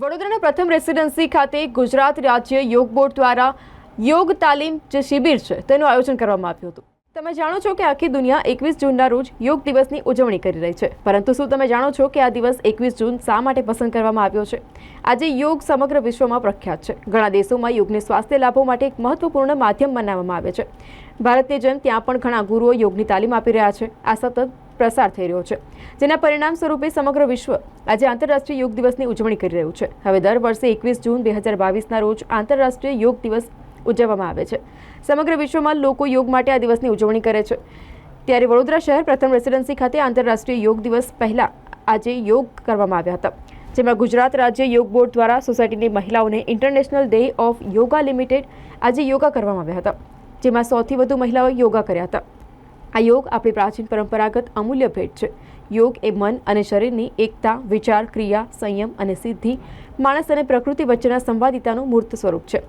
વડોદરાના પ્રથમ રેસિડેન્સી ખાતે ગુજરાત રાજ્ય યોગ બોર્ડ દ્વારા યોગ તાલીમ જે શિબિર છે, તેનું આયોજન કરવામાં આવ્યું હતું. તમે જાણો છો કે આખી દુનિયા એકવીસ જૂનના રોજ યોગ દિવસની ઉજવણી કરી રહી છે. પરંતુ શું તમે જાણો છો કે આ દિવસ એકવીસ જૂન શા માટે પસંદ કરવામાં આવ્યો છે? આજે યોગ સમગ્ર વિશ્વમાં પ્રખ્યાત છે. ઘણા દેશોમાં યોગને સ્વાસ્થ્ય લાભો માટે એક મહત્વપૂર્ણ માધ્યમ બનાવવામાં આવે છે. ભારતની જેમ ત્યાં પણ ઘણા ગુરુઓ યોગની તાલીમ આપી રહ્યા છે. આ સતત પ્રસાર થઈ રહ્યો છે. જેના પરિણામ સ્વરૂપે સમગ્ર વિશ્વ આજે આંતરરાષ્ટ્રીય યોગ દિવસની ઉજવણી કરી રહ્યું છે. હવે દર વર્ષે એકવીસ જૂન બે હજાર બાવીસના રોજ આંતરરાષ્ટ્રીય યોગ દિવસ ઉજવવામાં આવે છે. સમગ્ર વિશ્વમાં લોકો યોગ માટે આ દિવસની ઉજવણી કરે છે. ત્યારે વડોદરા શહેર પ્રથમ રેસિડેન્સી ખાતે આંતરરાષ્ટ્રીય યોગ દિવસ પહેલાં આજે યોગ કરવામાં આવ્યા હતા. જેમાં ગુજરાત રાજ્ય યોગ બોર્ડ દ્વારા સોસાયટીની મહિલાઓને international day of yoga limited આજે યોગા કરવામાં આવ્યા હતા. જેમાં સૌથી વધુ મહિલાઓએ યોગા કર્યા હતા. આ યોગ આપણી પ્રાચીન પરંપરાગત અમૂલ્ય ભેટ છે. યોગ એ મન અને શરીરની એકતા, વિચાર, ક્રિયા, સંયમ અને સિદ્ધિ, માણસ અને પ્રકૃતિ વચ્ચેના સંવાદિતાનું મૂર્ત સ્વરૂપ છે.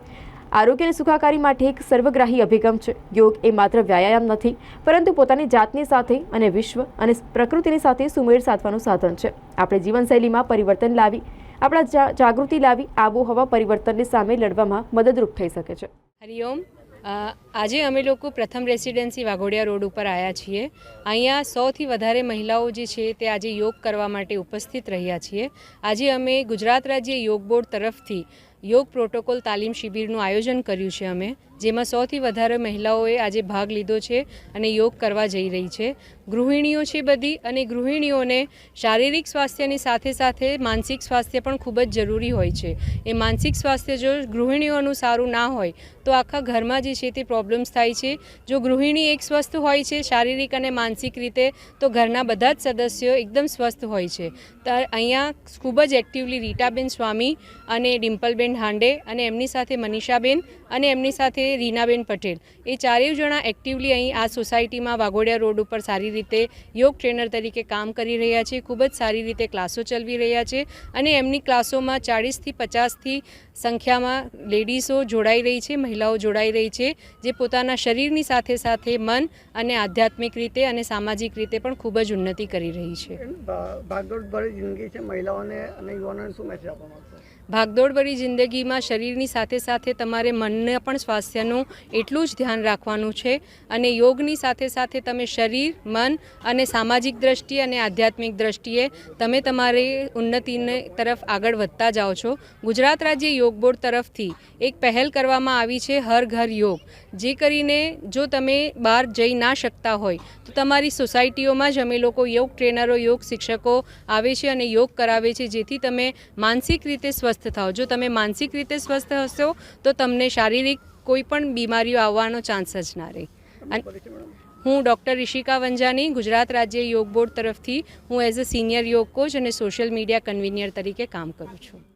આરોગ્ય અને સુખાકારી માટે એક સર્વગ્રાહી અભિગમ છે. યોગ એ માત્ર વ્યાયામ નથી, પરંતુ પોતાની જાતની સાથે અને વિશ્વ અને પ્રકૃતિની સાથે સુમેળ સાધવાનું સાધન છે. આપણે જીવનશૈલીમાં પરિવર્તન લાવી, આપણા જાગૃતિ લાવી, આબોહવા પરિવર્તનની સામે લડવામાં મદદરૂપ થઈ શકે છે. હરિઓમ આજે અમે લોકો પ્રથમ રેસિડેન્સી વાઘોડિયા રોડ ઉપર આવ્યા છીએ. અહીંયા સૌથી વધારે મહિલાઓ જે છે તે આજે યોગ કરવા માટે ઉપસ્થિત રહ્યા છીએ. આજે અમે ગુજરાત રાજ્ય યોગ બોર્ડ તરફથી યોગ પ્રોટોકોલ તાલીમ શિબિરનું આયોજન કર્યું છે અમે, જેમાં સૌથી વધારે મહિલાઓએ આજે ભાગ લીધો છે અને યોગ કરવા જઈ રહી છે. ગૃહિણીઓ છે બધી અને ગૃહિણીઓને શારીરિક સ્વાસ્થ્યની સાથે સાથે માનસિક સ્વાસ્થ્ય પણ ખૂબ જ જરૂરી હોય છે. એ માનસિક સ્વાસ્થ્ય જો ગૃહિણીઓનું સારું ના હોય, તો આખા ઘરમાં જે છે તે પ્રોબ્લેમ્સ થાય છે. જો ગૃહિણી એક સ્વસ્થ હોય છે શારીરિક અને માનસિક રીતે, તો ઘરના બધા જ સદસ્યો એકદમ સ્વસ્થ હોય છે. તો, અહીંયા ખૂબ જ એક્ટિવલી રીટાબેન સ્વામી અને ડિમ્પલબેન હાંડે અને એમની સાથે મનીષાબેન અને એમની સાથે રીનાબેન પટેલ. એ ચારેય જણા એક્ટિવલી અહીં આ સોસાયટીમાં વાઘોડિયા રોડ ઉપર સારી રીતે યોગ ટ્રેનર તરીકે કામ કરી રહ્યા છે. ખૂબ જ સારી રીતે ક્લાસો ચલાવી રહ્યા છે અને એમની ક્લાસોમાં ચાળીસથી પચાસથી સંખ્યામાં લેડીઝો જોડાઈ રહી છે, મહિલાઓ જોડાઈ રહી છે, જે પોતાના શરીરની સાથે સાથે મન અને આધ્યાત્મિક રીતે અને સામાજિક રીતે પણ ખૂબ જ ઉન્નતિ કરી રહી છે. ભાગદોડ ભરી જિંદગી છે મહિલાઓને અને યુવાનોને શું મેસેજ આપવા માંગશો? ભાગદોડભરી જિંદગીમાં શરીરની સાથે સાથે તમારે મનને પણ સ્વાસ્થ્યનું એટલું જ ધ્યાન રાખવાનું છે અને યોગની સાથે સાથે તમે શરીર, મન અને સામાજિક દ્રષ્ટિએ અને આધ્યાત્મિક દ્રષ્ટિએ તમે તમારી ઉન્નતિને તરફ આગળ વધતા જાઓ છો. ગુજરાત રાજ્ય યોગ બોર્ડ તરફથી એક પહેલ કરવામાં આવી છે હર ઘર યોગ. જે કરીને જો તમે બહાર જઈ ના શકતા હોય, તો તમારી સોસાયટીઓમાં જ અમે લોકો યોગ ટ્રેનરો, યોગ શિક્ષકો આવે છે અને યોગ કરાવે છે, જેથી તમે માનસિક રીતે સ્વસ્થ થાઓ. જો તમે માનસિક રીતે સ્વસ્થ હશો તો તમને શારીરિક કોઈ પણ બીમારીઓ આવવાનો ચાન્સ જ ના રહે. અને હું ડૉક્ટર ઋષિકા વંજાની ગુજરાત રાજ્ય યોગ બોર્ડ તરફથી હું as a senior yog coach અને સોશિયલ મીડિયા કન્વીનિયર તરીકે કામ કરું છું.